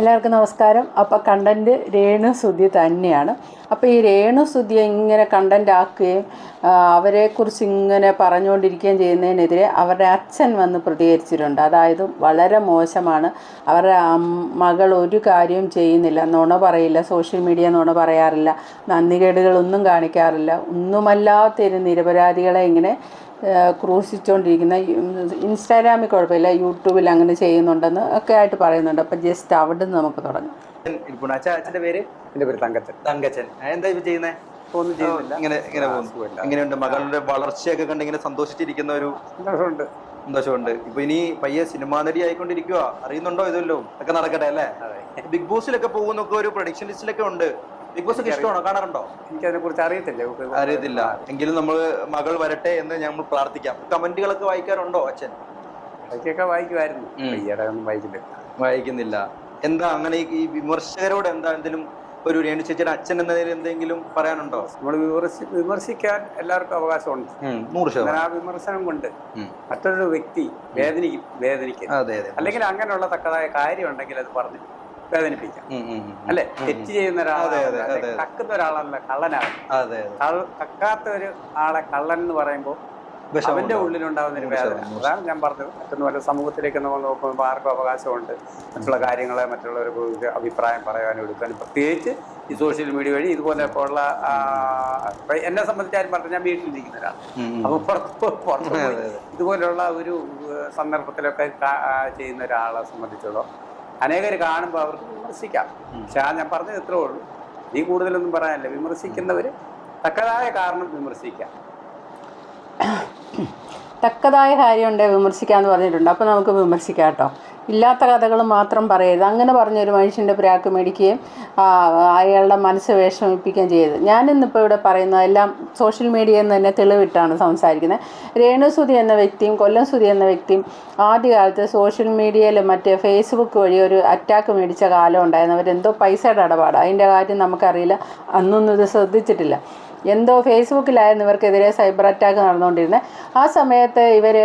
എല്ലാവർക്കും നമസ്കാരം. അപ്പോൾ കണ്ടന്റ് രേണു സുധി തന്നെയാണ്. അപ്പോൾ ഈ രേണു സുധിയെ ഇങ്ങനെ കണ്ടന്റ് ആക്കുകയും അവരെക്കുറിച്ച് ഇങ്ങനെ പറഞ്ഞുകൊണ്ടിരിക്കുകയും ചെയ്യുന്നതിനെതിരെ അവരുടെ അച്ഛൻ വന്ന് പ്രതികരിച്ചിട്ടുണ്ട്. അതായത് വളരെ മോശമാണ്. അവരുടെ മകൾ ഒരു കാര്യവും ചെയ്യുന്നില്ല. നുണ പറയില്ല. സോഷ്യൽ മീഡിയ നുണ പറയാറില്ല. നന്ദികേടുകളൊന്നും കാണിക്കാറില്ല. ഒന്നുമല്ലാത്തൊരു നിരപരാധികളെ ഇങ്ങനെ ക്രൂശിച്ചുകൊണ്ടിരിക്കുന്ന ഇൻസ്റ്റാഗ്രാമിൽ കുഴപ്പമില്ല യൂട്യൂബിൽ അങ്ങനെ ചെയ്യുന്നുണ്ടെന്ന് ഒക്കെ ആയിട്ട് പറയുന്നുണ്ട്. അപ്പം ജസ്റ്റ് അവിടെ നിന്ന് നമുക്ക് തുടങ്ങാം. അച്ഛന്റെ പേര്? എന്റെ പേര് തങ്കച്ചൻ. തങ്കച്ചൻ. എന്താ ഇപ്പൊ ചെയ്യുന്നേ? ഒന്നും ചെയ്യുന്നില്ല. ഇങ്ങനെ ഇങ്ങനെ പോകുന്നു. എങ്ങനെയുണ്ട് മകളുടെ വളർച്ചയൊക്കെ കണ്ട് ഇങ്ങനെ സന്തോഷിച്ചിരിക്കുന്ന ഒരു സന്തോഷമുണ്ട്. സന്തോഷമുണ്ട്. ഇപ്പൊ ഇനി പയ്യെ സിനിമാ നടി ആയിക്കൊണ്ടിരിക്കുക അറിയുന്നുണ്ടോ ഇതല്ലോ? ഒക്കെ നടക്കട്ടെ അല്ലേ? ബിഗ് ബോസിലൊക്കെ പോകുന്നൊക്കെ ഒരു പ്രൊഡിക്ഷൻ ലിസ്റ്റിലൊക്കെ ഉണ്ട്. ബിഗ് ബോസ് ഇഷ്ടമാണോ? കാണാറുണ്ടോ? എനിക്കതിനെ കുറിച്ച് അറിയത്തില്ല അറിയത്തില്ല. എങ്കിലും നമ്മൾ മകൾ വരട്ടെ എന്ന് ഞങ്ങൾ പ്രാർത്ഥിക്കാം. കമന്റുകളൊക്കെ വായിക്കാറുണ്ടോ അച്ഛൻ? ഇടയ്ക്കൊക്കെ വായിക്കുമായിരുന്നു. ഈയിടെ ഒന്നും വായിക്കില്ല. വായിക്കുന്നില്ല. എന്താ അങ്ങനെ ഈ- വിമർശകരോട് എന്താ എന്തെങ്കിലും ഒരു രേണു ചേച്ചിയുടെ അച്ഛൻ എന്ന നിലയിൽ എന്തെങ്കിലും പറയാനുണ്ടോ? നമ്മൾ വിമർശിക്കാൻ എല്ലാവർക്കും അവകാശമുണ്ട്. നൂറ് എന്നാൽ ശതമാനം ആ വിമർശനം കൊണ്ട്. മറ്റൊരു വ്യക്തി വേദനിക്കും വേദനിക്കും അല്ലെങ്കിൽ അങ്ങനെയുള്ള തക്കതായ കാര്യം ഉണ്ടെങ്കിൽ അത് പറഞ്ഞ് വേദനിപ്പിക്കാം. അല്ലെ. തെറ്റ് ചെയ്യുന്ന ഒരാളെ കക്കുന്ന ഒരാളല്ല കള്ളനാണ്. കക്കാത്ത ഒരു ആളെ കള്ളൻ എന്ന് പറയുമ്പോൾ അവന്റെ. ഉള്ളിലുണ്ടാവുന്ന ഒരു വേദന. അതാണ് ഞാൻ പറഞ്ഞത്. മറ്റൊന്നും വല്ല സമൂഹത്തിലേക്ക് നമ്മൾ നോക്കുമ്പോൾ ആർക്കും അവകാശമുണ്ട്. മറ്റുള്ള കാര്യങ്ങളെ മറ്റുള്ളവരെ കുറിച്ച് അഭിപ്രായം പറയാനും എടുക്കാനും. പ്രത്യേകിച്ച് ഈ സോഷ്യൽ മീഡിയ വഴി ഇതുപോലെ ഉള്ള എന്നെ സംബന്ധിച്ച് ആരും പറഞ്ഞു ഞാൻ വീട്ടിലിരിക്കുന്ന ഒരാൾ. അപ്പൊ പുറത്ത്. ഇതുപോലുള്ള ഒരു സന്ദർഭത്തിലൊക്കെ ചെയ്യുന്ന ഒരാളെ സംബന്ധിച്ചോളം അനേകർ കാണുമ്പോൾ അവർക്ക് വിമർശിക്കാം. പക്ഷെ ആ ഞാൻ പറഞ്ഞത് ഇത്രേ ഉള്ളൂ. ഈ കൂടുതലൊന്നും പറയാനില്ല. വിമർശിക്കുന്നവർ തക്കതായ കാരണം വിമർശിക്കാം. തക്കതായ കാര്യമുണ്ട് വിമർശിക്കാമെന്ന് പറഞ്ഞിട്ടുണ്ട്. അപ്പോൾ നമുക്ക് വിമർശിക്കാം കേട്ടോ. ഇല്ലാത്ത കഥകൾ മാത്രം പറയരുത്. അങ്ങനെ പറഞ്ഞൊരു മനുഷ്യന്റെ പ്രാക്ക് മേടിക്കുകയും അയാളുടെ മനസ്സ് വിഷമിപ്പിക്കുകയും ചെയ്തത് ഞാനിന്നിപ്പോൾ ഇവിടെ പറയുന്നത് എല്ലാം സോഷ്യൽ മീഡിയയിൽ നിന്ന് തന്നെ തെളിവിട്ടാണ് സംസാരിക്കുന്നത്. രേണുസുതി എന്ന വ്യക്തിയും കൊല്ലം സുതി എന്ന വ്യക്തിയും ആദ്യകാലത്ത് സോഷ്യൽ മീഡിയയിൽ മറ്റേ ഫേസ്ബുക്ക് വഴി ഒരു അറ്റാക്ക് മേടിച്ച കാലം ഉണ്ടായിരുന്നു. അവരെന്തോ പൈസയുടെ ഇടപാട്. അതിന്റെ കാര്യം നമുക്കറിയില്ല. അന്നൊന്നും ഇത് ശ്രദ്ധിച്ചിട്ടില്ല. എന്തോ ഫേസ്ബുക്കിലായിരുന്നു ഇവർക്കെതിരെ സൈബർ അറ്റാക്ക് നടന്നുകൊണ്ടിരുന്നത് ആ സമയത്ത് ഇവർ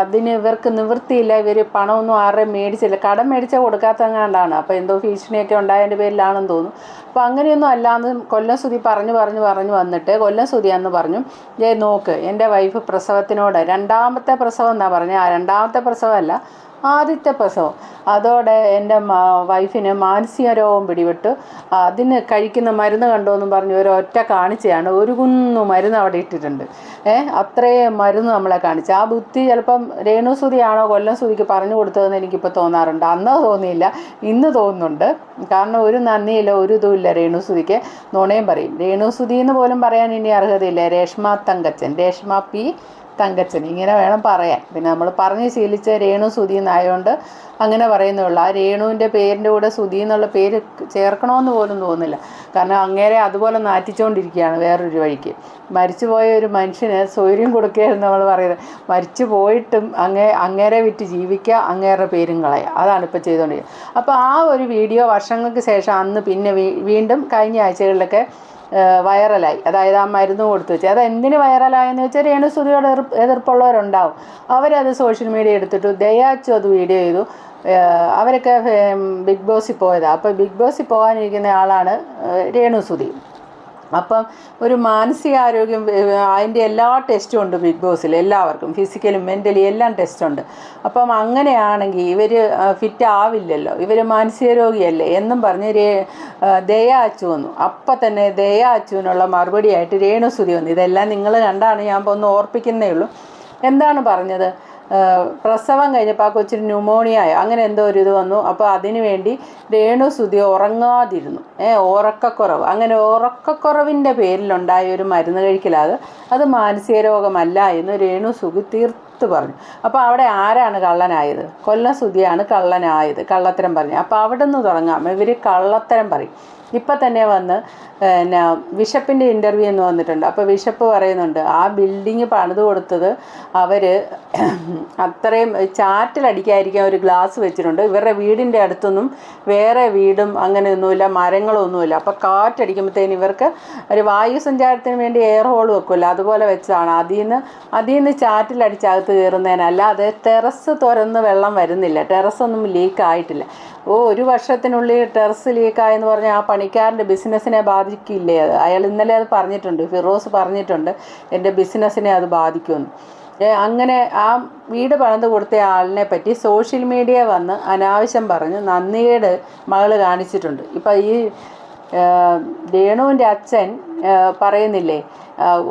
അതിന് ഇവർക്ക് നിവൃത്തിയില്ല ഇവർ പണമൊന്നും ആരുടെയും മേടിച്ചില്ല. കടം മേടിച്ചാൽ കൊടുക്കാത്തങ്ങാണ്ടാണ്. അപ്പോൾ എന്തോ ഭീഷണിയൊക്കെ ഉണ്ടായതിന്റെ പേരിലാണെന്ന് തോന്നുന്നു. അപ്പോൾ അങ്ങനെയൊന്നും അല്ലാന്ന് കൊല്ലം സുതി പറഞ്ഞു പറഞ്ഞു പറഞ്ഞു വന്നിട്ട് കൊല്ലം സുതി എന്ന് പറഞ്ഞു ഏ നോക്ക് എന്റെ വൈഫ് പ്രസവത്തിനോട് രണ്ടാമത്തെ പ്രസവം എന്നാണ് പറഞ്ഞത് ആ രണ്ടാമത്തെ പ്രസവമല്ല ആദ്യത്തെ പ്രസവം. അതോടെ എന്റെ വൈഫിന് മാനസിക രോഗം പിടിപെട്ടു. അതിന് കഴിക്കുന്ന മരുന്ന് കണ്ടോ എന്നും പറഞ്ഞ് ഒരു ഒറ്റ കാണിച്ചതാണ് ഒരു കുന്നു മരുന്ന് അവിടെ ഇട്ടിട്ടുണ്ട്. ഏഹ് അത്രയും മരുന്ന് നമ്മളെ കാണിച്ചു. ആ ബുദ്ധി ചിലപ്പം രേണുസുതിയാണോ കൊല്ലം സുതിക്ക് പറഞ്ഞു കൊടുത്തതെന്ന് എനിക്കിപ്പോൾ തോന്നാറുണ്ട്. അന്ന് തോന്നിയില്ല ഇന്ന് തോന്നുന്നുണ്ട്. കാരണം ഒരു നന്ദിയില്ല ഒരു ഇതുമില്ല രേണുസുതിക്ക്. നുണയും പറയും. രേണുസുതി എന്ന് പോലും പറയാൻ ഇനി അർഹതയില്ല. രേഷ്മ തങ്കച്ചൻ രേഷ്മ പി തങ്കച്ചൻ. ഇങ്ങനെ വേണം പറയാൻ. പിന്നെ നമ്മൾ പറഞ്ഞ് ശീലിച്ച രേണു സുധി എന്നായതുകൊണ്ട് അങ്ങനെ പറയുന്നുള്ളൂ ആ രേണുവിന്റെ പേരിന്റെ കൂടെ സുധി എന്നുള്ള പേര് ചേർക്കണമെന്ന് പോലും തോന്നുന്നില്ല. കാരണം അങ്ങേരെ അതുപോലെ നാറ്റിച്ചുകൊണ്ടിരിക്കുകയാണ് വേറൊരു വഴിക്ക്. മരിച്ചുപോയ ഒരു മനുഷ്യന് സ്വൈര്യം കൊടുക്കുകയെന്ന് നമ്മൾ പറയുന്നത്. മരിച്ചു പോയിട്ടും അങ്ങേ അങ്ങേരെ വിറ്റ് ജീവിക്കുക അങ്ങേരുടെ പേരും കളയുക. അതാണ് ഇപ്പോൾ ചെയ്തുകൊണ്ടിരിക്കുന്നത്. അപ്പോൾ ആ ഒരു വീഡിയോ വർഷങ്ങൾക്ക് ശേഷം അന്ന് പിന്നെ വീണ്ടും കഴിഞ്ഞ ആഴ്ചകളിലൊക്കെ വൈറലായി. അതായത് ആ മരുന്ന് കൊടുത്തു വെച്ചാൽ അത് എന്തിന് വൈറലായെന്ന് വെച്ചാൽ രേണുസുതിയോട് എതിർപ്പ് എതിർപ്പുള്ളവരുണ്ടാവും. അവരത് സോഷ്യൽ മീഡിയ എടുത്തിട്ട് ദയാച്ചു അത് വീഡിയോ ചെയ്തു. അവരൊക്കെ ബിഗ് ബോസിൽ പോയതാണ് അപ്പോൾ ബിഗ് ബോസിൽ പോകാനിരിക്കുന്ന ആളാണ് രേണുസുതി അപ്പം ഒരു മാനസികാരോഗ്യം അതിന്റെ എല്ലാ ടെസ്റ്റും ഉണ്ട് ബിഗ് ബോസിൽ എല്ലാവർക്കും. ഫിസിക്കലും മെന്റലി എല്ലാം ടെസ്റ്റ് ഉണ്ട്. അപ്പം അങ്ങനെയാണെങ്കിൽ ഇവർ ഫിറ്റ് ആവില്ലല്ലോ. ഇവർ മാനസിക രോഗിയല്ലേ എന്നും പറഞ്ഞ് രേ ദയ അച്ചു വന്നു. അപ്പം തന്നെ ദയ അച്ചുവിനുള്ള മറുപടിയായിട്ട് രേണുസുതി വന്നു. ഇതെല്ലാം നിങ്ങൾ കണ്ടാണ് ഞാൻ ഒന്ന് ഓർപ്പിക്കുന്നേ ഉള്ളൂ. എന്താണ് പറഞ്ഞത്? പ്രസവം കഴിഞ്ഞപ്പോൾ ആ കൊച്ചിന് ന്യൂമോണിയായോ? അങ്ങനെ എന്തോ ഒരു ഇത് വന്നു. അപ്പോൾ അതിനു വേണ്ടി രേണു സുതി ഉറങ്ങാതിരുന്നു. ഏ ഉറക്കക്കുറവ്. അങ്ങനെ ഉറക്കക്കുറവിന്റെ പേരിലുണ്ടായ ഒരു മരുന്ന് കഴിക്കലാത്. അത് മാനസിക രോഗമല്ല എന്ന് രേണു സുഖി തീർത്ത് പറഞ്ഞു. അപ്പോൾ അവിടെ ആരാണ് കള്ളനായത്? കൊല്ലം സുതിയാണ് കള്ളനായത് കള്ളത്തരം പറഞ്ഞു. അപ്പോൾ അവിടെ നിന്ന് തുടങ്ങാം. ഇവർ കള്ളത്തരം പറയും. ഇപ്പം തന്നെ വന്ന് പിന്നെ ബിഷപ്പിന്റെ ഇന്റർവ്യൂ എന്ന് വന്നിട്ടുണ്ട്. അപ്പോൾ ബിഷപ്പ് പറയുന്നുണ്ട് ആ ബിൽഡിങ് പണിത് കൊടുത്തത് അവർ അത്രയും ചാറ്റിലടിക്കായിരിക്കും ഒരു ഗ്ലാസ് വെച്ചിട്ടുണ്ട്. ഇവരുടെ വീടിന്റെ അടുത്തൊന്നും വേറെ വീടും അങ്ങനെയൊന്നുമില്ല മരങ്ങളൊന്നുമില്ല. അപ്പോൾ കാറ്റടിക്കുമ്പോഴത്തേന് ഇവർക്ക് ഒരു വായു സഞ്ചാരത്തിന് വേണ്ടി എയർ ഹോൾ വെക്കുമല്ലോ അതുപോലെ വെച്ചതാണ്. അതിൽ നിന്ന് അതിൽ നിന്ന് ചാറ്റിലടിച്ചകത്ത് കയറുന്നതിനല്ല അത് ടെറസ് തുറന്ന് വെള്ളം വരുന്നില്ല. ടെറസ് ഒന്നും ലീക്ക് ആയിട്ടില്ല. ഓ ഒരു വർഷത്തിനുള്ളിൽ ടെറസ് ലീക്കായെന്ന് പറഞ്ഞാൽ ആ പണിക്കാരന്റെ ബിസിനസ്സിനെ ബാധിക്കില്ലേ? അത് അയാൾ ഇന്നലെ അത് പറഞ്ഞിട്ടുണ്ട് ഫിറോസ് പറഞ്ഞിട്ടുണ്ട് എന്റെ ബിസിനസ്സിനെ അത് ബാധിക്കുമെന്ന്. അങ്ങനെ ആ വീട് പണിത് കൊടുത്ത ആളിനെ പറ്റി സോഷ്യൽ മീഡിയ വന്ന് അനാവശ്യം പറഞ്ഞ് നന്ദിയേട് മകൾ കാണിച്ചിട്ടുണ്ട്. ഇപ്പം ഈ രേണുവിന്റെ അച്ഛൻ പറയുന്നില്ലേ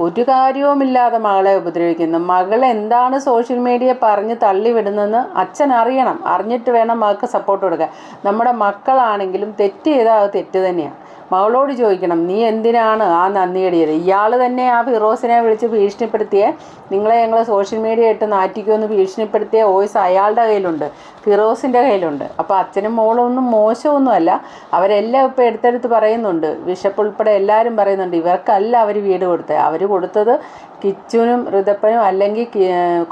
ഒരു കാര്യവുമില്ലാതെ മകളെ ഉപദ്രവിക്കുന്നു. മകൾ എന്താണ് സോഷ്യൽ മീഡിയ പറഞ്ഞ് തള്ളിവിടുന്നതെന്ന് അച്ഛൻ അറിയണം. അറിഞ്ഞിട്ട് വേണം മകൾക്ക് സപ്പോർട്ട് കൊടുക്കാൻ. നമ്മുടെ മക്കളാണെങ്കിലും തെറ്റ് ചെയ്താൽ അത് തെറ്റ് തന്നെയാണ്. മകളോട് ചോദിക്കണം നീ എന്തിനാണ് ആ നന്ദി കെടിയത്? ഇയാൾ തന്നെ ആ ഫിറോസിനെ വിളിച്ച് ഭീഷണിപ്പെടുത്തിയ നിങ്ങളെ ഞങ്ങൾ സോഷ്യൽ മീഡിയ ഇട്ട് നാറ്റിക്കുമെന്ന് ഭീഷണിപ്പെടുത്തിയ വോയിസ് അയാളുടെ കയ്യിലുണ്ട് ഫിറോസിന്റെ കയ്യിലുണ്ട്. അപ്പോൾ അച്ഛനും മോളും ഒന്നും മോശമൊന്നുമല്ല. അവരെല്ലാം ഇപ്പോൾ എടുത്തെടുത്ത് പറയുന്നുണ്ട്. ബിഷപ്പ് ഉൾപ്പെടെ എല്ലാവരും പറയുന്നുണ്ട് ഇവർക്കല്ല അവർ വീട് കൊടുത്തത് അവർ കൊടുത്തത് കിച്ചുനും ഋതപ്പനും അല്ലെങ്കിൽ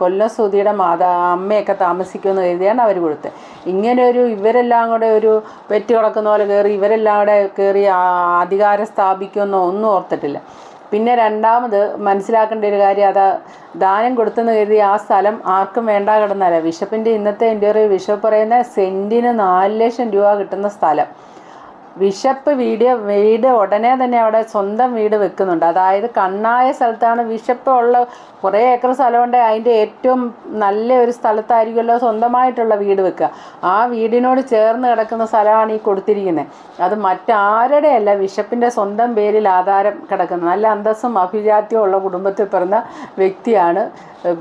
കൊല്ലം സുധിയുടെ മാതാ അമ്മയൊക്കെ താമസിക്കുമെന്ന് കരുതിയാണ് അവർ കൊടുത്തത്. ഇങ്ങനെ ഒരു ഇവരെല്ലാം കൂടെ ഒരു വെറ്റി കിടക്കുന്ന പോലെ കയറി ഇവരെല്ലാം കൂടെ കയറി അധികാരം സ്ഥാപിക്കുമെന്നോ ഒന്നും ഓർത്തിട്ടില്ല. പിന്നെ രണ്ടാമത് മനസ്സിലാക്കേണ്ട ഒരു കാര്യം അതാ ദാനം കൊടുത്തെന്ന് കരുതി ആ സ്ഥലം ആർക്കും വേണ്ട കിടന്നല്ല ബിഷപ്പിന്റെ ഇന്നത്തെ ഇന്റർവ്യൂ ബിഷപ്പ് പറയുന്ന സെന്റിന് നാല് ലക്ഷം രൂപ കിട്ടുന്ന സ്ഥലം. ബിഷപ്പ് വീഡിയോ വീട് ഉടനെ തന്നെ അവിടെ സ്വന്തം വീട് വെക്കുന്നുണ്ട്. അതായത് കണ്ണായ സ്ഥലത്താണ് വിശപ്പ് ഉള്ള കുറേ ഏക്കർ സ്ഥലമുണ്ട്. അതിന്റെ ഏറ്റവും നല്ല ഒരു സ്ഥലത്തായിരിക്കുമല്ലോ സ്വന്തമായിട്ടുള്ള വീട് വെക്കുക. ആ വീടിനോട് ചേർന്ന് കിടക്കുന്ന സ്ഥലമാണ് ഈ കൊടുത്തിരിക്കുന്നത്. അത് മറ്റാരുടെ അല്ല ബിഷപ്പിന്റെ സ്വന്തം പേരിൽ ആധാരം കിടക്കുന്നത്. നല്ല അന്തസ്സും അഭിജാത്യവും ഉള്ള കുടുംബത്തിൽ പിറന്ന വ്യക്തിയാണ്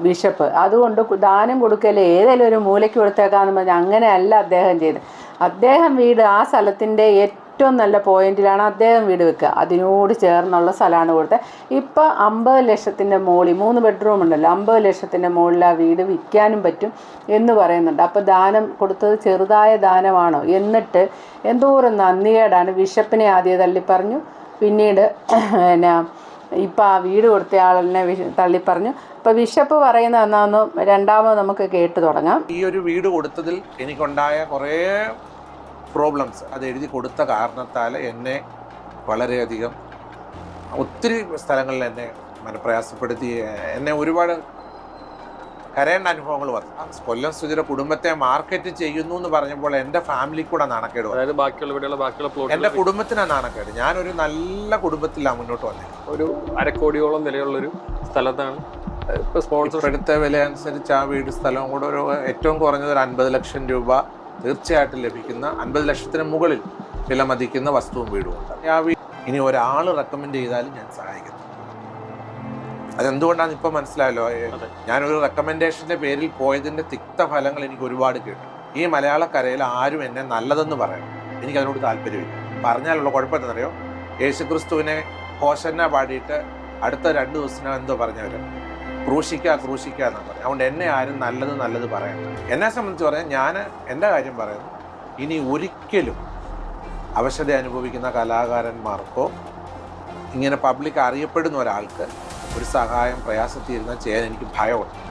ബിഷപ്പ് അതുകൊണ്ട് ദാനം കൊടുക്കൽ ഏതെങ്കിലും ഒരു മൂലയ്ക്ക് കൊടുത്തേക്കാന്ന് പറഞ്ഞാൽ അങ്ങനെയല്ല അദ്ദേഹം ചെയ്തത്. അദ്ദേഹം വീട് ആ സ്ഥലത്തിന്റെ ഏറ്റവും നല്ല പോയിന്റിലാണ് അദ്ദേഹം വീട് വെക്കുക. അതിനോട് ചേർന്നുള്ള സ്ഥലമാണ് കൊടുത്തത് ഇപ്പം അമ്പത് ലക്ഷത്തിന്റെ മുകളിൽ മൂന്ന് ബെഡ്റൂം ഉണ്ടല്ലോ അമ്പത് ലക്ഷത്തിന്റെ മുകളിൽ ആ വീട് വിൽക്കാനും പറ്റും എന്ന് പറയുന്നുണ്ട്. അപ്പോൾ ദാനം കൊടുത്തത് ചെറുതായ ദാനമാണോ? എന്നിട്ട് എന്തോരം നന്ദികേടാണ്. ബിഷപ്പിനെ ആദ്യം തള്ളി പറഞ്ഞു പിന്നീട് പിന്നെ ഇപ്പം ആ വീട് കൊടുത്ത ആളിനെ വിഷ- തള്ളി പറഞ്ഞു ഇപ്പോൾ ബിഷപ്പ് പറയുന്നത് എന്നാന്ന് രണ്ടാമത് നമുക്ക് കേട്ട് തുടങ്ങാം. ഈ ഒരു വീട് കൊടുത്തതിൽ എനിക്കുണ്ടായ കുറേ പ്രോബ്ലംസ് അത് എഴുതി കൊടുത്ത കാരണത്താൽ എന്നെ വളരെയധികം ഒത്തിരി സ്ഥലങ്ങളിൽ എന്നെ മനപ്രയാസപ്പെടുത്തി. എന്നെ ഒരുപാട് കരയേണ്ട അനുഭവങ്ങൾ വന്നു. കൊല്ലം സുജിയുടെ കുടുംബത്തെ മാർക്കറ്റ് ചെയ്യുന്നു എന്ന് പറഞ്ഞപ്പോൾ എന്റെ ഫാമിലി കൂടെ നാണക്കേട് അതായത് ബാക്കിയുള്ള ബാക്കിയുള്ള എന്റെ കുടുംബത്തിനാണ് നാണക്കേട്. ഞാനൊരു നല്ല കുടുംബത്തിലാണ് മുന്നോട്ട് വന്നത് ഒരു അരക്കോടിയോളം വിലയുള്ളൊരു സ്ഥലത്താണ്. ഇപ്പോൾ സ്പോൺസർ ഇപ്പോഴത്തെ വില അനുസരിച്ച് ആ വീട് സ്ഥലവും കൂടെ ഒരു ഏറ്റവും കുറഞ്ഞത് ഒരു അൻപത് ലക്ഷം രൂപ തീർച്ചയായിട്ടും ലഭിക്കുന്ന അൻപത് ലക്ഷത്തിന് മുകളിൽ വില മതിക്കുന്ന വസ്തുവും വീടുമുണ്ട് ആ വീട് ഇനി ഒരാൾ റെക്കമെൻഡ് ചെയ്താലും ഞാൻ സഹായിക്കുന്നു. അതെന്തുകൊണ്ടാണ് ഇപ്പം മനസ്സിലായല്ലോ. ഞാനൊരു റെക്കമെൻഡേഷന്റെ പേരിൽ പോയതിന്റെ തിക്ത ഫലങ്ങൾ എനിക്ക് ഒരുപാട് കേട്ടു. ഈ മലയാളക്കരയിൽ ആരും എന്നെ നല്ലതെന്ന് പറയണം. എനിക്ക് അതിനോട് താല്പര്യമില്ല. പറഞ്ഞാലുള്ള കുഴപ്പം അറിയോ യേശുക്രിസ്തുവിനെ ഹോശന്ന പാടിയിട്ട് അടുത്ത രണ്ട് ദിവസത്തിനോ എന്തോ പറഞ്ഞവര്? ക്രൂശിക്കുക ക്രൂശിക്കുക എന്നാണ് പറയുന്നത്. അതുകൊണ്ട് എന്നെ ആരും നല്ലത് നല്ലത് പറയാം എന്നെ സംബന്ധിച്ച് പറയാൻ ഞാൻ എന്റെ കാര്യം പറയുന്നു. ഇനി ഒരിക്കലും അവശത അനുഭവിക്കുന്ന കലാകാരന്മാർക്കോ ഇങ്ങനെ പബ്ലിക് അറിയപ്പെടുന്ന ഒരാൾക്ക് ഒരു സഹായം പ്രയാസത്തിരുന്ന ചെയ്യാൻ എനിക്ക് ഭയമുണ്ട്.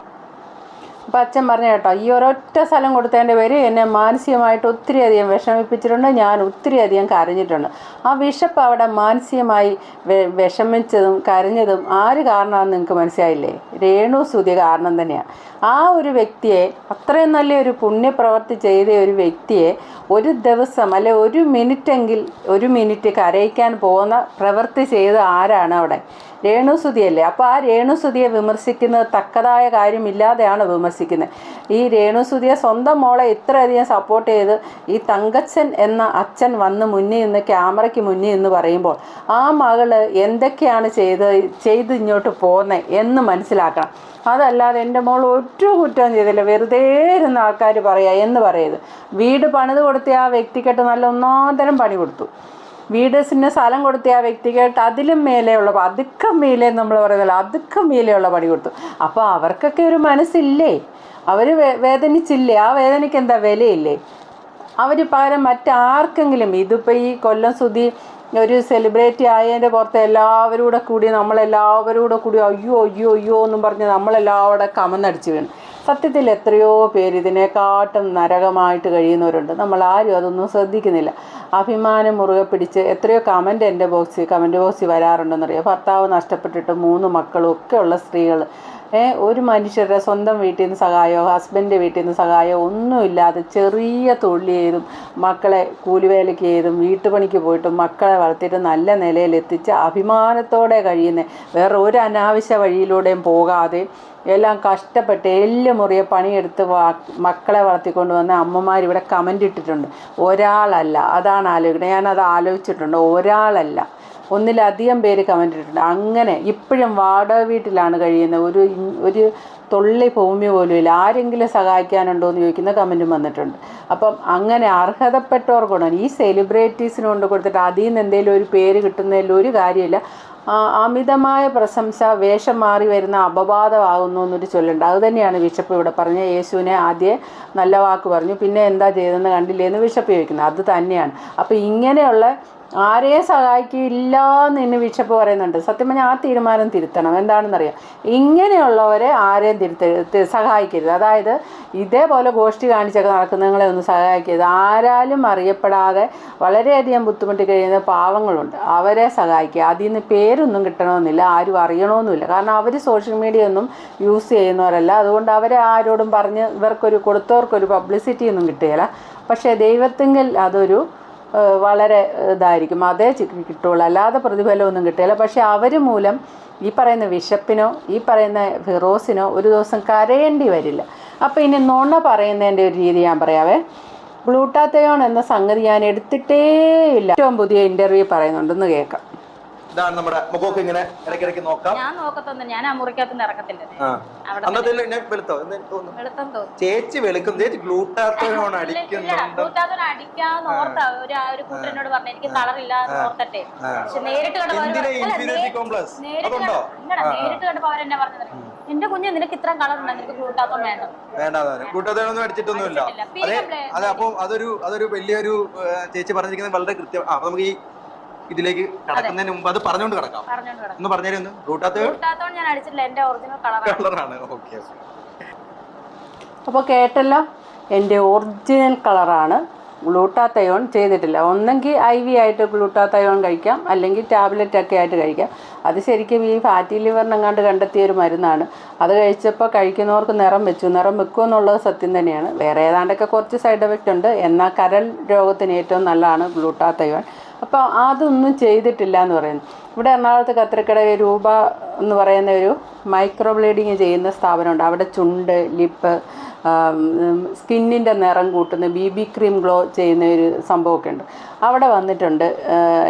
അപ്പം അച്ഛൻ പറഞ്ഞു കേട്ടോ ഈ ഒരൊറ്റ സ്ഥലം കൊടുത്തതിന്റെ പേര് എന്നെ മാനസികമായിട്ട് ഒത്തിരി അധികം വിഷമിപ്പിച്ചിട്ടുണ്ട്. ഞാൻ ഒത്തിരി അധികം കരഞ്ഞിട്ടുണ്ട്. ആ ബിഷപ്പ് അവിടെ മാനസികമായി വിഷമിച്ചതും കരഞ്ഞതും ആര് കാരണമാണെന്ന് നിങ്ങൾക്ക് മനസ്സിലായില്ലേ? രേണു സുതി കാരണം തന്നെയാണ് ആ ഒരു വ്യക്തിയെ അത്രയും നല്ലൊരു പുണ്യപ്രവർത്തി ചെയ്ത ഒരു വ്യക്തിയെ ഒരു ദിവസം അല്ലെ ഒരു മിനിറ്റെങ്കിൽ ഒരു മിനിറ്റ് കരയിക്കാൻ പോകുന്ന പ്രവൃത്തി ചെയ്ത ആരാണ് അവിടെ? രേണുസുതിയല്ലേ അപ്പോൾ ആ രേണുസുതിയെ വിമർശിക്കുന്നത് തക്കതായ കാര്യമില്ലാതെയാണ് വിമർശിക്കുന്നത്? ഈ രേണുസുതിയ സ്വന്തം മോളെ ഇത്രയധികം സപ്പോർട്ട് ചെയ്ത് ഈ തങ്കച്ചൻ എന്ന അച്ഛൻ വന്ന് മുന്നിൽ നിന്ന് ക്യാമറയ്ക്ക് മുന്നിൽ നിന്ന് പറയുമ്പോൾ ആ മകൾ എന്തൊക്കെയാണ് ചെയ്ത് ചെയ്ത് ഇങ്ങോട്ട് പോകുന്നത് എന്ന് മനസ്സിലാക്കണം. അതല്ലാതെ എന്റെ മോൾ ഒരു കുറ്റവും ചെയ്തില്ല. വെറുതെ ഇരുന്ന ആൾക്കാർ പറയുക എന്ന് പറയരുത്. വീട് പണിത് കൊടുത്ത ആ വ്യക്തിക്കെട്ട് നല്ല ഒന്നാന്തരം പണി കൊടുത്തു. വീടിന് സ്ഥലം കൊടുത്ത ആ വ്യക്തിക്കായിട്ട് അതിലും മേലെയുള്ള അതുക്കം മേലെ നമ്മൾ പറയുന്നില്ല അതുക്കം മേലെയുള്ള പണി കൊടുത്തു. അപ്പോൾ അവർക്കൊക്കെ ഒരു മനസ്സില്ലേ? അവർ വേദനിച്ചില്ലേ? ആ വേദനയ്ക്ക് എന്താ വിലയില്ലേ? അവർ പകരം മറ്റാർക്കെങ്കിലും ഇതിപ്പോൾ ഈ കൊല്ലം സുതി ഒരു സെലിബ്രിറ്റി ആയതിന്റെ പുറത്ത് എല്ലാവരും കൂടെ കൂടി നമ്മളെല്ലാവരും കൂടെ കൂടി അയ്യോ അയ്യോ അയ്യോ എന്നും പറഞ്ഞ് നമ്മളെല്ലാവരുടെ കമന്നടിച്ച് വീണു. സത്യത്തിൽ എത്രയോ പേര് ഇതിനെക്കാട്ടും നരകമായിട്ട് കഴിയുന്നവരുണ്ട്. നമ്മൾ ആരും അതൊന്നും ശ്രദ്ധിക്കുന്നില്ല. അഭിമാനം മുറുകെ പിടിച്ച് എത്രയോ കമന്റ് എന്റെ ബോക്സിൽ കമന്റ് ബോക്സിൽ വരാറുണ്ടെന്നറിയാം? ഭർത്താവ് നഷ്ടപ്പെട്ടിട്ട് മൂന്ന് മക്കളും ഒക്കെ ഉള്ള സ്ത്രീകൾ ഒരു മനുഷ്യരുടെ സ്വന്തം വീട്ടിൽ നിന്ന് സഹായമോ ഹസ്ബൻഡ് വീട്ടിൽ നിന്ന് സഹായമോ ഒന്നുമില്ലാതെ ചെറിയ തൊഴിൽ ചെയ്തും മക്കളെ കൂലിവേലയ്ക്ക് ചെയ്തും വീട്ടുപണിക്ക് പോയിട്ടും മക്കളെ വളർത്തിയിട്ട് നല്ല നിലയിലെത്തിച്ച് അഭിമാനത്തോടെ കഴിയുന്ന വേറെ ഒരു അനാവശ്യ വഴിയിലൂടെയും പോകാതെ എല്ലാം കഷ്ടപ്പെട്ട് എല്ല് മുറിയെ പണിയെടുത്ത് മക്കളെ വളർത്തിക്കൊണ്ട് വന്ന അമ്മമാർ ഇവിടെ കമന്റ് ഇട്ടിട്ടുണ്ട്. ഒരാളല്ല. അതാണ് ആലോചിക്കുന്നത്. ഞാനത് ആലോചിച്ചിട്ടുണ്ട്. ഒരാളല്ല. ഒന്നിലധികം പേര് കമന്റ് ഇട്ടിട്ടുണ്ട്. അങ്ങനെ ഇപ്പോഴും വാടക വീട്ടിലാണ് കഴിയുന്നത്. ഒരു ഒരു തൊള്ളി ഭൂമി പോലും ഇല്ല. ആരെങ്കിലും സഹായിക്കാനുണ്ടോ എന്ന് ചോദിക്കുന്ന കമന്റും വന്നിട്ടുണ്ട്. അപ്പം അങ്ങനെ അർഹതപ്പെട്ടവർക്കുണ്ട് ഈ സെലിബ്രിറ്റീസിന് കൊണ്ട് കൊടുത്തിട്ട് അതിൽ നിന്ന് എന്തെങ്കിലും ഒരു പേര് കിട്ടുന്നതിൽ ഒരു കാര്യമില്ല. അമിതമായ പ്രശംസ വേഷം മാറി വരുന്ന അപവാദമാകുന്നു എന്നൊരു ചൊല്ലുണ്ട്. അത് തന്നെയാണ് ബിഷപ്പ് ഇവിടെ പറഞ്ഞ യേശുവിനെ ആദ്യം നല്ല വാക്ക് പറഞ്ഞു പിന്നെ എന്താ ചെയ്തതെന്ന് കണ്ടില്ലേ എന്ന് ബിഷപ്പ് ചോദിക്കുന്നത്. അത് തന്നെയാണ്. അപ്പോൾ ഇങ്ങനെയുള്ള ആരെയും സഹായിക്കില്ല എന്ന് ഇന്ന് ബിഷപ്പ് പറയുന്നുണ്ട്. സത്യം പറഞ്ഞാൽ ആ തീരുമാനം തിരുത്തണം. എന്താണെന്നറിയാം? ഇങ്ങനെയുള്ളവരെ ആരെയും തിരുത്ത സഹായിക്കരുത്. അതായത് ഇതേപോലെ ഗോഷ്ഠി കാണിച്ചൊക്കെ നടക്കുന്നവങ്ങളെ ഒന്ന് സഹായിക്കരുത്. ആരാലും അറിയപ്പെടാതെ വളരെയധികം ബുദ്ധിമുട്ടി കഴിയുന്ന പാവങ്ങളുണ്ട്. അവരെ സഹായിക്കുക. അതിൽ നിന്ന് പേരൊന്നും കിട്ടണമെന്നില്ല. ആരും അറിയണമെന്നില്ല കാരണം അവർ സോഷ്യൽ മീഡിയ ഒന്നും യൂസ് ചെയ്യുന്നവരല്ല. അതുകൊണ്ട് അവരെ ആരോടും പറഞ്ഞ് ഇവർക്കൊരു കൊടുത്തവർക്കൊരു പബ്ലിസിറ്റി ഒന്നും കിട്ടുകയില്ല. പക്ഷേ ദൈവത്തെങ്കിൽ അതൊരു വളരെ ഇതായിരിക്കും. അതേ കിട്ടുള്ളൂ. അല്ലാതെ പ്രതിഫലമൊന്നും കിട്ടില്ല. പക്ഷെ അവർ മൂലം ഈ പറയുന്ന വിശപ്പിനോ ഈ പറയുന്ന ഫിറോസിനോ ഒരു ദിവസം കരയേണ്ടി വരില്ല. അപ്പോൾ ഇനി നുണ പറയുന്നതിന്റെ ഒരു രീതി ഞാൻ പറയാവേ. ഗ്ലൂട്ടാത്തയോൺ എന്ന സംഗതി ഞാൻ എടുത്തിട്ടേ ഇല്ല ഏറ്റവും പുതിയ ഇന്റർവ്യൂ പറയുന്നുണ്ടെന്ന് കേൾക്കാം. ഇതാണ് നമ്മുടെ മുഖമൊക്കെ ഇങ്ങനെ ഇടയ്ക്കിടയ്ക്ക് നോക്കാം. ഞാൻ നോക്കത്തൊന്നും ഞാൻ ആ മുറിക്കകത്തുനിന്ന് ഇറക്കത്തില്ല അന്നത്തെ ഞാൻ വെളുത്തോ? എന്ന് തോന്നുന്നു. വെളുത്തം തോന്നും ചേച്ചി വെളുക്കും. ചേച്ചി ഗ്ലൂട്ടാത്തോൺ അടിക്കുന്നുണ്ട്. അടിക്കാന്ന് ഓർത്ത. ഒരു ഒരു പറഞ്ഞു എനിക്ക് കളർ ഇല്ല എന്ന് ഓർത്തട്ടെ. പക്ഷെ നേരിട്ട് കണ്ടപ്പോ നേരിട്ട് കണ്ടപ്പോ അവരെന്നെ പറഞ്ഞത് എന്റെ കുഞ്ഞ് നിനക്ക് ഇത്രയും കളർ ഉണ്ട്? നിനക്ക് ഗ്ലൂട്ടാത്തോൺ വേണം വേണ്ട അടിച്ചിട്ടൊന്നുമില്ല. അതെ അപ്പൊ അതൊരു അതൊരു വലിയൊരു ചേച്ചി പറഞ്ഞിരിക്കുന്നത് വളരെ കൃത്യം ആ നമുക്ക് ഈ ഇതിലേക്ക് കടക്കുന്നതിന് മുമ്പ് അത് പറഞ്ഞുകൊണ്ട് കിടക്കാം. പറഞ്ഞോണ്ട് കിടക്കും. ഒന്ന് പറഞ്ഞു റൂട്ടാത്ത കേട്ടല്ലോ ഞാൻ അടിച്ചിട്ടില്ല. എന്റെ ഒറിജിനൽ കളറാണ് കളറാണ് ഓക്കെ അപ്പോൾ കേട്ടല്ലോ? എന്റെ ഒറിജിനൽ കളറാണ് ഗ്ലൂട്ടാത്തയോൺ ചെയ്തിട്ടില്ല. ഒന്നെങ്കിൽ ഐ വി ആയിട്ട് ഗ്ലൂട്ടാത്തയോൺ കഴിക്കാം. അല്ലെങ്കിൽ ടാബ്ലറ്റ് ഒക്കെ ആയിട്ട് കഴിക്കാം. അത് ശരിക്കും ഈ ഫാറ്റി ലിവറിനെങ്ങാണ്ട് കണ്ടെത്തിയ ഒരു മരുന്നാണ്. അത് കഴിച്ചപ്പോൾ കഴിക്കുന്നവർക്ക് നിറം വെച്ചു. നിറം വെക്കുമെന്നുള്ളത് സത്യം തന്നെയാണ്. വേറെ ഏതാണ്ടൊക്കെ കുറച്ച് സൈഡ് എഫക്റ്റ് ഉണ്ട്. എന്നാൽ കരൾ രോഗത്തിന് ഏറ്റവും നല്ലതാണ് ഗ്ലൂട്ടാത്തയോൺ. അപ്പോൾ അതൊന്നും ചെയ്തിട്ടില്ല എന്ന് പറയുന്നു. ഇവിടെ എറണാകുളത്ത് കത്തിരിക്കട രൂപ എന്ന് പറയുന്ന ഒരു മൈക്രോ ബ്ലീഡിങ് ചെയ്യുന്ന സ്ഥാപനമുണ്ട്. അവിടെ ചുണ്ട് ലിപ്പ് സ്കിന്നിന്റെ നിറം കൂട്ടുന്ന ബി ബി ക്രീം ഗ്ലോ ചെയ്യുന്ന ഒരു സംഭവമൊക്കെ ഉണ്ട്. അവിടെ വന്നിട്ടുണ്ട്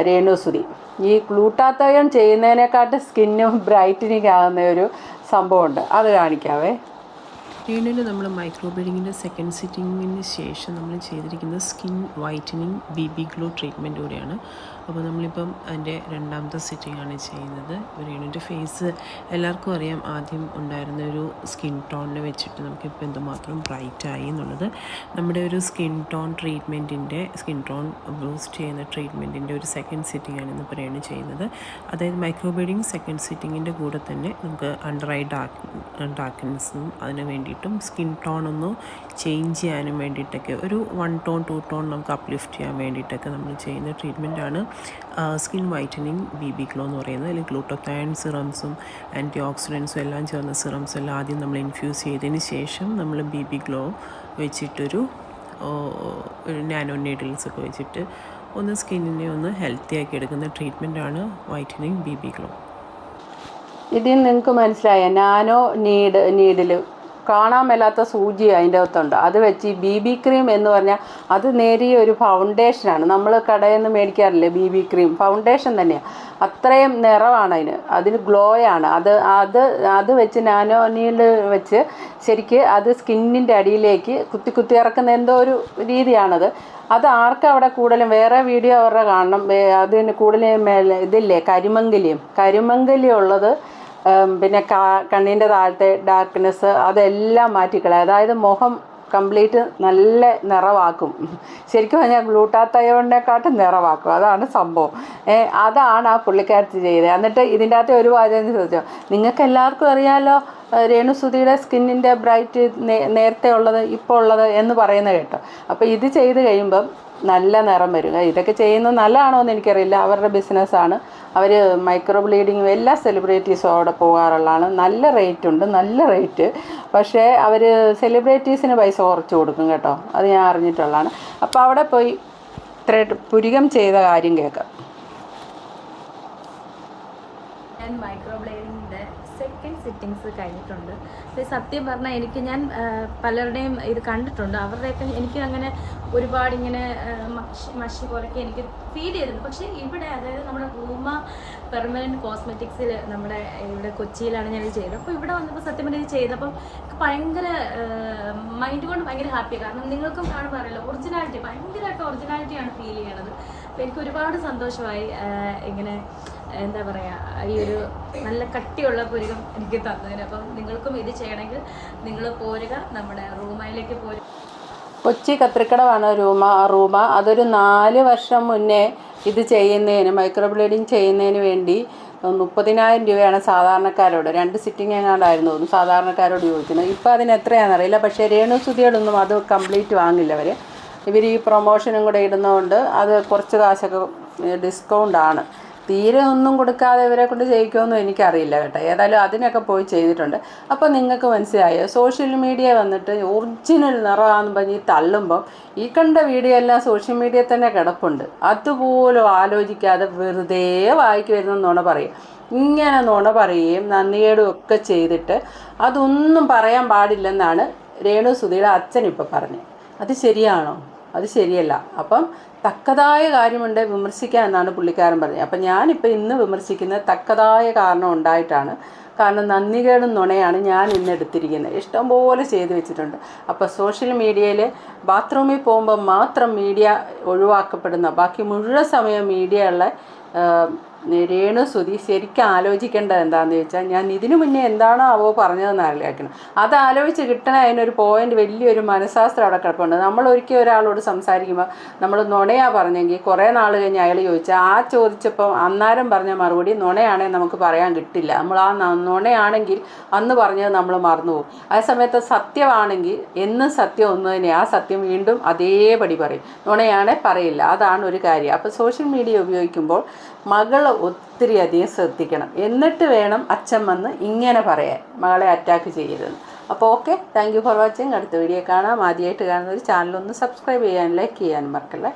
രേണുസുതി. ഈ ഗ്ലൂട്ടാത്തയം ചെയ്യുന്നതിനെക്കാട്ട് സ്കിന്നും ബ്രൈറ്റനിങ് ആകുന്ന ഒരു സംഭവമുണ്ട്. അത് കാണിക്കാവേ. രേണുവിന് നമ്മൾ മൈക്രോ ബ്ലീഡിങ്ങിന്റെ സെക്കൻഡ് സിറ്റിങ്ങിന് ശേഷം നമ്മൾ ചെയ്തിരിക്കുന്നത് skin whitening B B glow treatment കൂടിയാണ്. അപ്പോൾ നമ്മളിപ്പം അതിന്റെ രണ്ടാമത്തെ സ്റ്റിച്ചിങ് ആണ് ചെയ്യുന്നത്. ഒരു യൂണിറ്റ് ഫേസ് എല്ലാവർക്കും അറിയാം ആദ്യം ഉണ്ടായിരുന്ന ഒരു സ്കിൻ ടോണിനെ വെച്ചിട്ട് നമുക്കിപ്പോൾ എന്തുമാത്രം ബ്രൈറ്റ് ആയി എന്നുള്ളത്. നമ്മുടെ ഒരു സ്കിൻ ടോൺ ട്രീറ്റ്മെന്റിന്റെ സ്കിൻ ടോൺ ബൂസ്റ്റ് ചെയ്യുന്ന ട്രീറ്റ്മെന്റിന്റെ ഒരു സെക്കൻഡ് സിറ്റിംഗ് ആണ് ഇന്ന് പറയുകയാണ് ചെയ്യുന്നത്. അതായത് മൈക്രോബീഡിങ് സെക്കൻഡ് സിറ്റിങ്ങിന്റെ കൂടെ തന്നെ നമുക്ക് അണ്ടർ ഐ ഡാർക്ക് ഡാർക്ക്നെസ്സും അതിന് വേണ്ടിയിട്ടും സ്കിൻ ടോൺ ഒന്ന് ചേഞ്ച് ചെയ്യാനും വേണ്ടിയിട്ടൊക്കെ ഒരു വൺ ടോൺ ടു ടോൺ നമുക്ക് അപ്ലിഫ്റ്റ് ചെയ്യാൻ വേണ്ടിയിട്ടൊക്കെ നമ്മൾ ചെയ്യുന്ന ട്രീറ്റ്മെന്റാണ്. Skin whitening B B glow എന്ന് പറയുന്നത്. അല്ലെങ്കിൽ ഗ്ലൂട്ടോത്തയൺ സിറംസും ആന്റി ഓക്സിഡൻസും എല്ലാം ചേർന്ന സിറംസ് എല്ലാം ആദ്യം നമ്മൾ ഇൻഫ്യൂസ് ചെയ്തതിന് ശേഷം നമ്മൾ ബി ബി ഗ്ലോ വെച്ചിട്ടൊരു നാനോ നീഡിൽസ് ഒക്കെ വെച്ചിട്ട് ഒന്ന് സ്കിന്നിനെ ഒന്ന് ഹെൽത്തി ആക്കി എടുക്കുന്ന ട്രീറ്റ്മെന്റാണ് വൈറ്റനിങ് ബി ബി ഗ്ലോ ഇതിൽ നിങ്ങൾക്ക് മനസ്സിലായ? നാനോ നീഡ് നീഡിൽ കാണാൻ മേലാത്ത സൂചി അതിന്റെ അകത്തുണ്ട്. അത് വെച്ച് ബി ബി ക്രീം എന്ന് പറഞ്ഞാൽ അത് നേരിയ ഒരു ഫൗണ്ടേഷനാണ് നമ്മൾ കടയിൽ നിന്ന് മേടിക്കാറില്ലേ ബി ബി ക്രീം ഫൗണ്ടേഷൻ തന്നെയാണ് അത്രയും നിറമാണ് അതിന്. അതിന് ഗ്ലോയാണ് അത് അത് അത് വെച്ച് നാനോനിയിൽ വെച്ച് ശരിക്ക് അത് സ്കിന്നിന്റെ അടിയിലേക്ക് കുത്തി കുത്തി ഇറക്കുന്ന എന്തോ ഒരു രീതിയാണത്. അത് ആർക്കും അവിടെ കൂടുതലും? വേറെ വീഡിയോ അവരുടെ കാണണം. അതിന് കൂടുതലും ഇതില്ലേ? കരിമങ്കലിയും കരിമങ്കലി ഉള്ളത് പിന്നെ കാ- കണ്ണിന്റെ താഴത്തെ ഡാർക്ക്നെസ് അതെല്ലാം മാറ്റിക്കളയും. അതായത് മുഖം കംപ്ലീറ്റ് നല്ല നിറവാക്കും. ശരിക്കും പറഞ്ഞാൽ ഗ്ലൂട്ടാത്തയോണിനെക്കാട്ടും നിറവാക്കും. അതാണ് സംഭവം. അതാണ് ആ പുള്ളിക്കാരത്തി ചെയ്തത്. എന്നിട്ട് ഇതിന്റെ അകത്ത് ഒരു വാചകം ചോദിച്ചോ. നിങ്ങൾക്ക് എല്ലാവർക്കും അറിയാമല്ലോ രേണുസുതിയുടെ സ്കിന്നിന്റെ ബ്രൈറ്റ് നേരത്തെ ഉള്ളത് ഇപ്പോൾ ഉള്ളത് എന്ന് പറയുന്നത് കേട്ടോ. അപ്പോൾ ഇത് ചെയ്ത് കഴിയുമ്പം നല്ല നിറം വരിക ഇതൊക്കെ ചെയ്യുന്നത് നല്ലതാണോ എന്ന് എനിക്കറിയില്ല. അവരുടെ ബിസിനസ്സാണ് അവർ മൈക്രോ ബ്ലീഡിങ്ങും എല്ലാ സെലിബ്രിറ്റീസും അവിടെ പോകാറുള്ളതാണ്. നല്ല റേറ്റ് ഉണ്ട്. നല്ല റേറ്റ് പക്ഷേ അവർ സെലിബ്രിറ്റീസിന് പൈസ കുറച്ച് കൊടുക്കും കേട്ടോ. അത് ഞാൻ അറിഞ്ഞിട്ടുള്ളതാണ്. അപ്പോൾ അവിടെ പോയി ത്രെഡ് പുരികം ചെയ്ത കാര്യം കേൾക്കാം. ഞാൻ മൈക്രോ ബ്ലേഡിങ്ങിന്റെ സെക്കൻഡ് സിറ്റിങ്സ് കഴിഞ്ഞിട്ടുണ്ട്. സത്യം പറഞ്ഞാൽ എനിക്ക് ഞാൻ പലരുടെയും ഇത് കണ്ടിട്ടുണ്ട്. അവരുടെയൊക്കെ എനിക്ക് അങ്ങനെ ഒരുപാട് ഇങ്ങനെ മഷി മഷി എനിക്ക് ഫീൽ ചെയ്തിരുന്നു പക്ഷേ ഇവിടെ അതായത് നമ്മുടെ റൂമ പെർമനന്റ് കോസ്മെറ്റിക്സിൽ നമ്മുടെ ഇവിടെ കൊച്ചിയിലാണ് ഞാൻ ചെയ്തത്. അപ്പോൾ ഇവിടെ വന്നപ്പോൾ സത്യം പറഞ്ഞാൽ ഇത് ചെയ്തപ്പം ഭയങ്കര മൈൻഡ് കൊണ്ട് ഭയങ്കര ഹാപ്പിയാണ് കാരണം നിങ്ങൾക്കും കാണുമ്പോൾ അറിയില്ല. ഒറിജിനാലിറ്റി ഭയങ്കരമായിട്ട് ഒറിജിനാലിറ്റിയാണ് ഫീൽ ചെയ്യണത്. അപ്പോൾ എനിക്ക് ഒരുപാട് സന്തോഷമായി ഇങ്ങനെ എന്താ പറയുക ഈ ഒരു നല്ല കട്ടിയുള്ള പുരുകം എനിക്ക് തന്നതിന്. അപ്പം നിങ്ങൾക്കും ഇത് ചെയ്യണമെങ്കിൽ നിങ്ങൾ പോരുക നമ്മുടെ റൂമയിലേക്ക് പോരുക. കൊച്ചി കത്രിക്കടവാണ് റൂമ റൂമ. അതൊരു നാല് വർഷം മുന്നേ ഇത് ചെയ്യുന്നതിന് മൈക്രോ ബ്ലീഡിങ് ചെയ്യുന്നതിന് വേണ്ടി മുപ്പതിനായിരം രൂപയാണ് സാധാരണക്കാരോട്. രണ്ട് സിറ്റിംഗ് എങ്ങാണ്ടായിരുന്നു തോന്നുന്നു സാധാരണക്കാരോട് ചോദിക്കുന്നത് ഇപ്പോൾ അതിന് എത്രയാണെന്നറിയില്ല. പക്ഷേ രേണു സുതിയോടൊന്നും അത് കംപ്ലീറ്റ് വാങ്ങില്ല അവർ ഇവർ ഈ പ്രൊമോഷനും കൂടെ ഇടുന്നതുകൊണ്ട് അത് കുറച്ച് കാശൊക്കെ ഡിസ്കൗണ്ട് ആണ്. തീരെ ഒന്നും കൊടുക്കാതെ ഇവരെ കൊണ്ട് ചെയ്യിക്കുമെന്നും എനിക്കറിയില്ല കേട്ടോ. ഏതായാലും അതിനൊക്കെ പോയി ചെയ്തിട്ടുണ്ട്. അപ്പോൾ നിങ്ങൾക്ക് മനസ്സിലായോ? സോഷ്യൽ മീഡിയ വന്നിട്ട് ഒറിജിനൽ നിറമാണെന്ന് പറഞ്ഞ് തള്ളുമ്പം ഈ കണ്ട വീഡിയോ എല്ലാം സോഷ്യൽ മീഡിയ തന്നെ കിടപ്പുണ്ട്. അതുപോലും ആലോചിക്കാതെ വെറുതെ വായിക്ക് വരുന്ന നുണ പറയും. ഇങ്ങനെ നുണ പറയുകയും നന്ദികേടും ഒക്കെ ചെയ്തിട്ട് അതൊന്നും പറയാൻ പാടില്ലെന്നാണ് രേണു സുധിയുടെ അച്ഛൻ ഇപ്പോൾ പറഞ്ഞത്. അത് ശരിയാണോ? അത് ശരിയല്ല. അപ്പം തക്കതായ കാര്യമുണ്ട് വിമർശിക്കാൻ എന്നാണ് പുള്ളിക്കാരൻ പറഞ്ഞത്. അപ്പം ഞാനിപ്പോൾ ഇന്ന് വിമർശിക്കുന്ന തക്കതായ കാരണം ഉണ്ടായിട്ടാണ്. കാരണം നന്ദികേടും നുണയാണ് ഞാൻ ഇന്ന് എടുത്തിരിക്കുന്നത്. ഇഷ്ടംപോലെ ചെയ്തു വെച്ചിട്ടുണ്ട്. അപ്പോൾ സോഷ്യൽ മീഡിയയിൽ ബാത്റൂമിൽ പോകുമ്പോൾ മാത്രം മീഡിയ ഒഴിവാക്കപ്പെടുന്ന ബാക്കി മുഴുവൻ സമയം ഉള്ള രേണു സുതി ശരിക്കും ആലോചിക്കേണ്ടത് എന്താണെന്ന് ചോദിച്ചാൽ ഞാൻ ഇതിനു മുന്നേ എന്താണോ അവോ പറഞ്ഞതെന്ന് ആലോചിക്കണം. അത് ആലോചിച്ച് കിട്ടണ അതിനൊരു പോയിന്റ് വലിയൊരു മനഃശാസ്ത്രം അവിടെ കിടപ്പുണ്ട്. നമ്മൾ ഒരിക്കൽ ഒരാളോട് സംസാരിക്കുമ്പോൾ നമ്മൾ നുണയാ പറഞ്ഞെങ്കിൽ കുറേ നാൾ കഴിഞ്ഞ് അയാൾ ചോദിച്ചാൽ ആ ചോദിച്ചപ്പോൾ അന്നാരം പറഞ്ഞ മറുപടി നുണയാണെങ്കിൽ നമുക്ക് പറയാൻ കിട്ടില്ല. നമ്മൾ ആ നുണയാണെങ്കിൽ അന്ന് പറഞ്ഞത് നമ്മൾ മറന്നുപോകും ആ സമയത്ത് സത്യമാണെങ്കിൽ എന്നും സത്യം ഒന്ന് തന്നെ ആ സത്യം വീണ്ടും അതേപടി പറയും. നുണയാണെ പറയില്ല. അതാണ് ഒരു കാര്യം. അപ്പോൾ സോഷ്യൽ മീഡിയ ഉപയോഗിക്കുമ്പോൾ മകൾ ഒത്തിരി അധികം ശ്രദ്ധിക്കണം. എന്നിട്ട് വേണം അച്ഛൻ വന്ന് ഇങ്ങനെ പറയാൻ. മകളെ അറ്റാക്ക് ചെയ്യരുത് അപ്പോൾ okay thank you for watching അടുത്ത വീഡിയോ കാണാം. ആദ്യമായിട്ട് കാണുന്ന ഒരു ചാനലൊന്ന് സബ്സ്ക്രൈബ് ചെയ്യാനും ലൈക്ക് ചെയ്യാനും മറക്കല്ലേ.